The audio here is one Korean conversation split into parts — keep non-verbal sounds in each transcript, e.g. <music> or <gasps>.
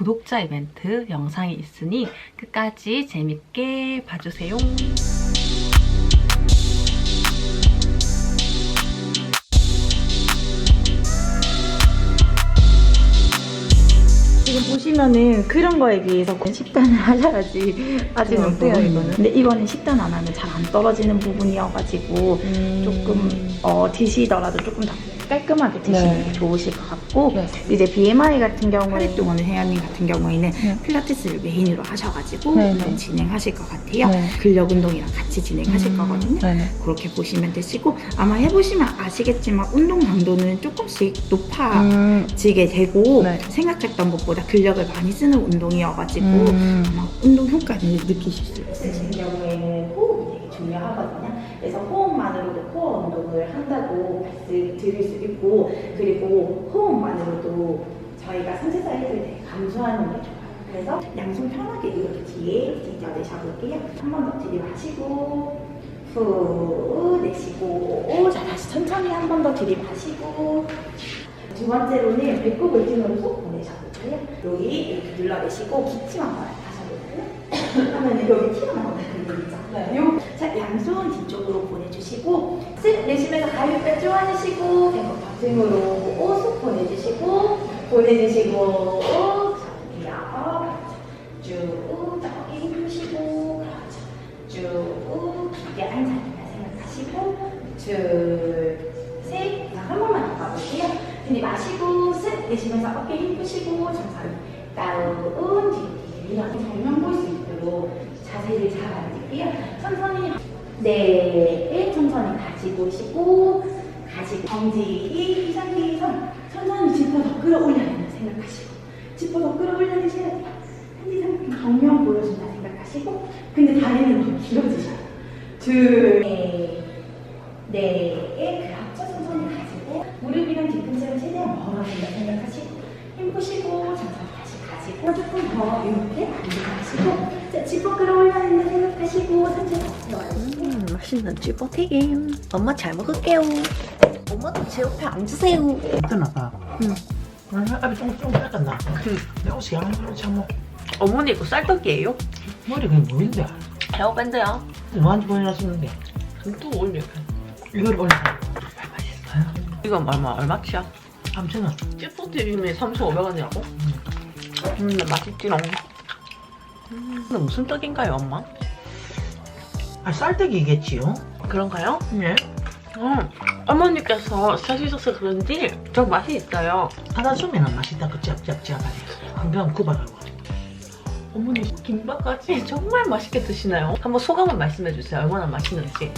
구독자 이벤트 영상이 있으니 끝까지 재밌게 봐주세요. 지금 보시면은 그런 거에 비해서 식단을 <laughs> 하셔야지 빠지는 어때요, 부분이 이거는? 근데 이거는 식단 안 하면 잘 안 떨어지는 부분이어가지고 조금 어, 드시더라도 조금 더 깔끔하게 드시는 네. 게 좋으실 것 같고 네. 이제 BMI 같은 경우에 활동하는 혜연님 같은 경우에는 네. 필라테스를 메인으로 하셔가지고 네, 운동 네. 진행하실 것 같아요 네. 근력 운동이랑 같이 진행하실 음, 거거든요 네네. 그렇게 보시면 되시고 아마 해보시면 아시겠지만 운동 강도는 조금씩 높아 음, 지게 되고 네. 생각했던 것보다 근력을 많이 쓰는 운동이어가지고 음. 아마 운동 효과를 느끼실 수 있으신 경우에는 중요하거든요. 그래서 호흡만으로도 코어 운동을 한다고 말씀 드릴 수 있고 그리고 호흡만으로도 저희가 상체 사이즈를 되게 감소하는 게 좋아요. 그래서 양손 편하게 이렇게 뒤에 디뎌내셔볼게요. 한 번 더 들이마시고 후 내쉬고 자 다시 천천히 한 번 더 들이마시고 두 번째로는 배꼽 울진으로 쏙 보내셔볼게요. 여기 이렇게 눌러내시고 기침한 번 하셔볼게요. 하면은 여기 티가 나오는 근육 있죠? 네. 양손 뒤쪽으로 보내주시고 쓱 내쉬면서 가볍게 쪼아주시고 배꼽 버튼으로 오쑥 보내주시고 보내주시고 자, 여기요. 쭉, 자, 어깨 힘 푸시고 그렇죠. 쭉, 깊게 앉아있다 생각하시고 둘, 셋, 자, 한 번만 더 가볼게요. 근데 마시고 쓱 내쉬면서 어깨 힘 푸시고 천천히 다운 뒤로 밀어 정면 볼 수 있도록 자세를 잘 앉을게요. 천천히 네, 천천히 가지고 오시고 가지고 정지 이 상태에서 천천히 지퍼 더 끌어올려야 생각하시고 지퍼 더 끌어올려 주셔야 돼요. 한지 상태 정면 보여준다 생각하시고 근데 다리는 좀 길어지셔요. 둘, 넷, 네, 그렇죠. 천천히 가지고 무릎이랑 뒤꿈치를 최대한 멀어진다 생각하시고 힘 푸시고 천천히 다시 가지고 조금 더 이렇게 가지고 자, 지퍼 끌어올려야 생각하시고 상체 더 들어와요. 음, 맛있는 찌버튀김. 엄마 잘 먹을게요. 엄마도 제 옆에 앉으세요. 끝났다. 응. 응. 앞에 조금 깎았나? 내 옷이 양참 뭐. 어머니 이거 쌀떡이에요? 머리 그게 뭐인데? 헤어밴드야. 뭐한지 보내놨었는데. 또 올려. 이걸 올려. 이거 얼마, 얼마치야? 삼천원. 찌버튀김이 3,500원이라고? 음, 맛있지롱. 음, 근데 무슨 떡인가요, 엄마? 아 쌀떡이겠지요? 그런가요? 네. 음, 어머니께서 사주셔서 그런지 좀 맛이 있어요. 하나 쏘면은 맛있다. 그 짭짭짭하네. 한번 굽어가고. 어머니 김밥까지 정말 맛있게 드시나요? 한번 소감을 말씀해 주세요. 얼마나 맛있는지.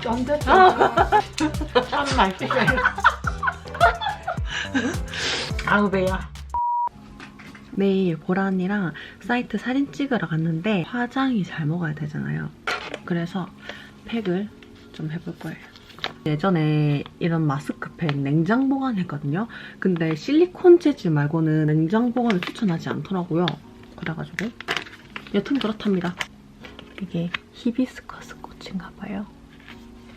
쫀득 아. 참 맛있어. 아우 배야. 내일 보라 언니랑 사이트 사진 찍으러 갔는데 화장이 잘 먹어야 되잖아요. 그래서 팩을 좀 해볼 거예요. 예전에 이런 마스크팩 냉장 보관했거든요. 근데 실리콘 재질 말고는 냉장 보관을 추천하지 않더라고요. 그래가지고 여튼 그렇답니다. 이게 히비스커스 꽃인가 봐요.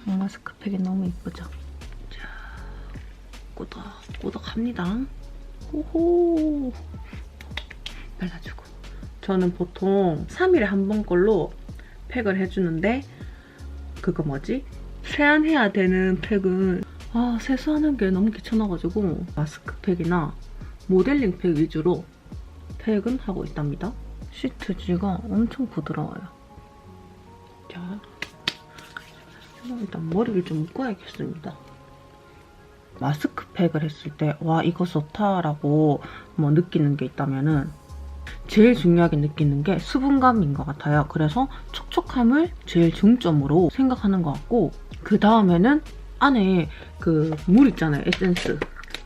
마스크팩이 너무 이쁘죠? 자, 꾸덕꾸덕합니다. 호호. 발라주고. 저는 보통 3일에 한 번 걸로 팩을 해주는데 그거 뭐지? 세안해야 되는 팩은 아 세수하는 게 너무 귀찮아가지고 마스크팩이나 모델링 팩 위주로 팩은 하고 있답니다. 시트지가 엄청 부드러워요. 자, 일단 머리를 좀 묶어야겠습니다. 마스크팩을 했을 때 와 이거 좋다라고 뭐 느끼는 게 있다면은 제일 중요하게 느끼는 게 수분감인 것 같아요. 그래서 촉촉함을 제일 중점으로 생각하는 것 같고 그 다음에는 안에 그 물 있잖아요. 에센스.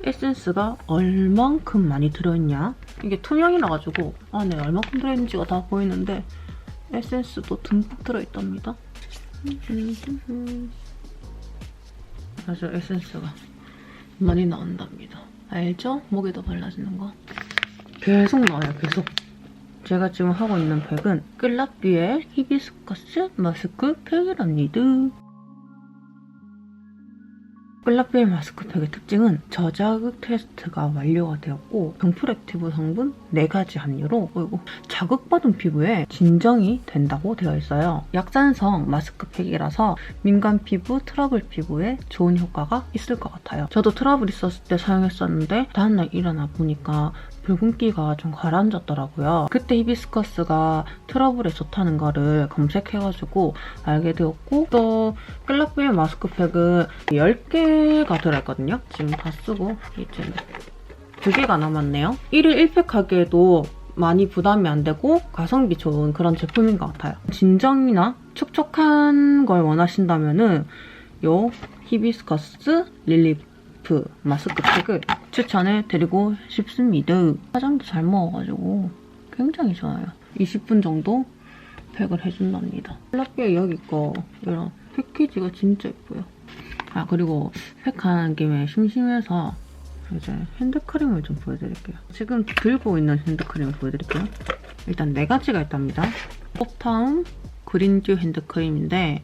에센스가 얼만큼 많이 들어있냐 이게 투명이라 가지고 안에 얼만큼 들어있는지가 다 보이는데 에센스도 듬뿍 들어있답니다. 아주 에센스가 많이 나온답니다. 알죠? 목에도 발라주는 거. 계속 나와요, 계속. 제가 지금 하고 있는 팩은 끌라비의 히비스커스 마스크 팩이랍니다. 클라피엘 마스크팩의 특징은 저자극 테스트가 완료가 되었고 경풀 액티브 성분 4가지 함유로 그리고 자극받은 피부에 진정이 된다고 되어 있어요. 약산성 마스크팩이라서 민감 피부, 트러블 피부에 좋은 효과가 있을 것 같아요. 저도 트러블 있었을 때 사용했었는데 다음날 일어나 보니까 붉은기가 좀 가라앉았더라고요. 그때 히비스커스가 트러블에 좋다는 거를 검색해가지고 알게 되었고 또 클라피엘 마스크팩은 10개가 들어있거든요. 지금 다 쓰고 이제 2개가 남았네요. 1일 1팩 하기에도 많이 부담이 안 되고 가성비 좋은 그런 제품인 것 같아요. 진정이나 촉촉한 걸 원하신다면은 요 히비스커스 릴리 프 마스크팩을 추천해 드리고 싶습니다. 화장도 잘 먹어가지고 굉장히 좋아요. 20분 정도 팩을 해준답니다. 플라피에 여기 거 이런 패키지가 진짜 예뻐요. 아 그리고 팩하는 김에 심심해서 이제 핸드크림을 좀 보여드릴게요. 지금 들고 있는 핸드크림을 보여드릴게요. 일단 네 가지가 있답니다. 옵타운 그린듀 핸드크림인데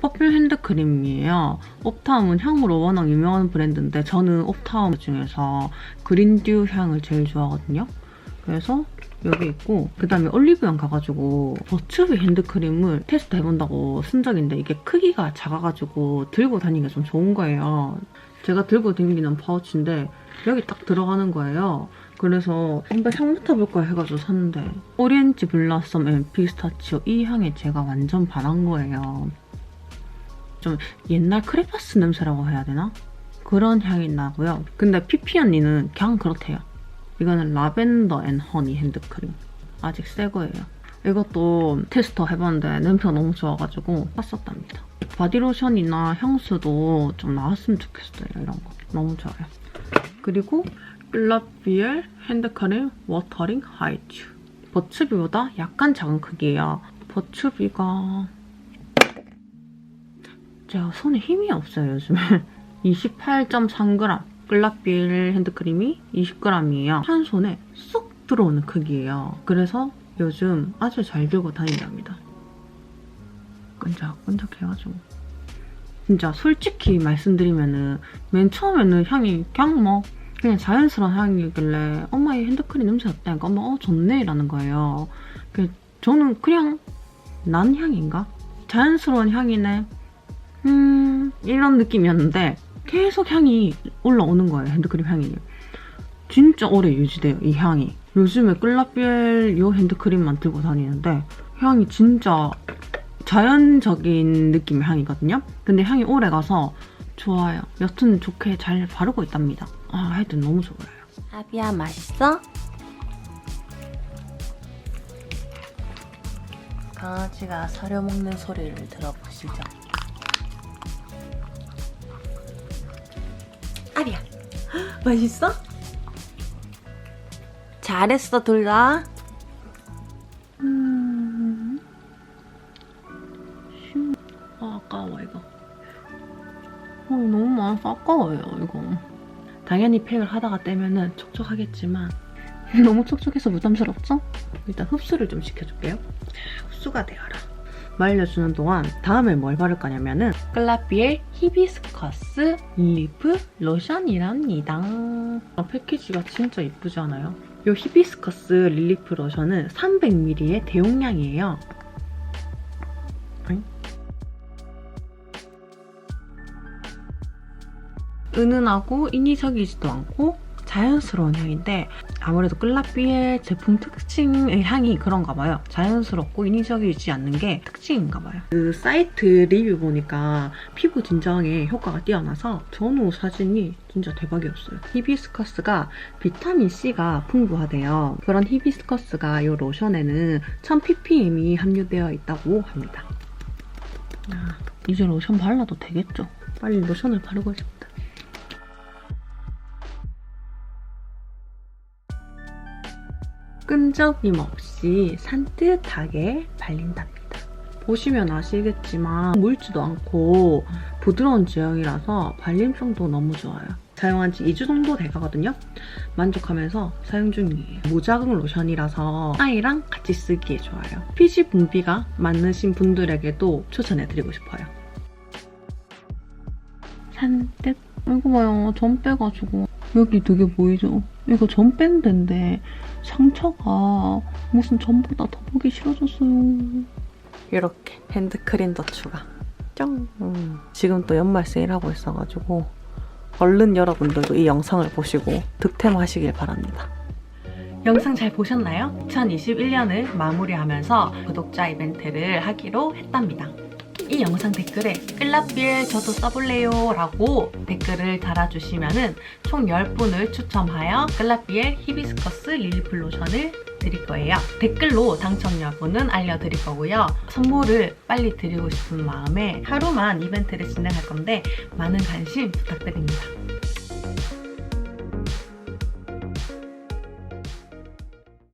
퍼플 핸드크림이에요. 옵타움은 향으로 워낙 유명한 브랜드인데 저는 옵타움 중에서 그린듀 향을 제일 좋아하거든요. 그래서 여기 있고 그 다음에 올리브영 가가지고 버추비 핸드크림을 테스트 해본다고 쓴 적인데 이게 크기가 작아가지고 들고 다니기가 좀 좋은 거예요. 제가 들고 다니는 파우치인데 여기 딱 들어가는 거예요. 그래서 한번 향 맡아볼까 해가지고 샀는데 오렌지 블라썸 앤 피스타치오 이 향에 제가 완전 반한 거예요. 좀 옛날 크레파스 냄새라고 해야 되나? 그런 향이 나고요. 근데 피피 언니는 그냥 그렇대요. 이거는 라벤더 앤 허니 핸드크림. 아직 새 거예요. 이것도 테스터 해봤는데 냄새가 너무 좋아가지고 샀었답니다. 바디로션이나 향수도 좀 나왔으면 좋겠어요. 이런 거. 너무 좋아요. 그리고 블라비엘 핸드크림 워터링 하이츄. 버추비보다 약간 작은 크기예요. 버추비가 제가 손에 힘이 없어요 요즘에. <laughs> 28.3g 글라비엘 핸드크림이 20g이에요. 한 손에 쏙 들어오는 크기예요. 그래서 요즘 아주 잘 들고 다닌답니다. 끈적끈적 해가지고. 진짜 솔직히 말씀드리면은 맨 처음에는 향이 그냥 뭐 그냥 자연스러운 향이길래 엄마 이 핸드크림 냄새 어때? 엄마 어 좋네 라는 거예요. 그 저는 그냥 난 향인가? 자연스러운 향이네 음 이런 느낌이었는데 계속 향이 올라오는 거예요 핸드크림 향이. 진짜 오래 유지돼요 이 향이. 요즘에 끌라비엘 요 핸드크림만 들고 다니는데 향이 진짜 자연적인 느낌의 향이거든요. 근데 향이 오래 가서 좋아요. 여튼 좋게 잘 바르고 있답니다. 아 하여튼 너무 좋아요. 아비야 맛있어? 강아지가 사료 먹는 소리를 들어보시죠. 아비야 <gasps> 맛있어? 잘했어 둘 다. 음... 심... 아, 아까워 이거. 어, 너무 많아서 아까워요 이거. 당연히 팩을 하다가 떼면은 촉촉하겠지만 <laughs> 너무 촉촉해서 부담스럽죠? 일단 흡수를 좀 시켜줄게요. 자, 흡수가 되어라. 말려주는 동안 다음에 뭘 바를 거냐면은 클라비엘 히비스커스 립 로션이랍니다. 아, 패키지가 진짜 이쁘지 않아요? 이 히비스커스 릴리프 로션은 300ml의 대용량이에요. 은은하고 인위적이지도 않고 자연스러운 향인데 아무래도 클라비의 제품 특징의 향이 그런가 봐요. 자연스럽고 인위적이지 않는 게 특징인가 봐요. 그 사이트 리뷰 보니까 피부 진정에 효과가 뛰어나서 전후 사진이 진짜 대박이었어요. 히비스커스가 비타민C가 풍부하대요. 그런 히비스커스가 이 로션에는 1000ppm이 함유되어 있다고 합니다. 아, 이제 로션 발라도 되겠죠? 빨리 로션을 바르고 싶다. 끈적임 없이 산뜻하게 발린답니다. 보시면 아시겠지만 물지도 않고 부드러운 제형이라서 발림성도 너무 좋아요. 사용한 지 2주 정도 돼가거든요. 만족하면서 사용 중이에요. 무자극 로션이라서 아이랑 같이 쓰기에 좋아요. 피지 분비가 많으신 분들에게도 추천해드리고 싶어요. 산뜻 이거 봐요. 점 빼가지고. 여기 되게 보이죠? 이거 점 뺀 데인데 상처가 무슨 점보다 더 보기 싫어졌어요. 이렇게 핸드크림 더 추가. 짱! 음. 지금 또 연말 세일하고 있어가지고 얼른 여러분들도 이 영상을 보시고 득템하시길 바랍니다. 영상 잘 보셨나요? 2021년을 마무리하면서 구독자 이벤트를 하기로 했답니다. 이 영상 댓글에 끌라필 저도 써볼래요 라고 댓글을 달아주시면 총 10분을 추첨하여 끌라필 히비스커스 릴리프 로션을 드릴 거예요. 댓글로 당첨 여부는 알려드릴 거고요. 선물을 빨리 드리고 싶은 마음에 하루만 이벤트를 진행할 건데 많은 관심 부탁드립니다.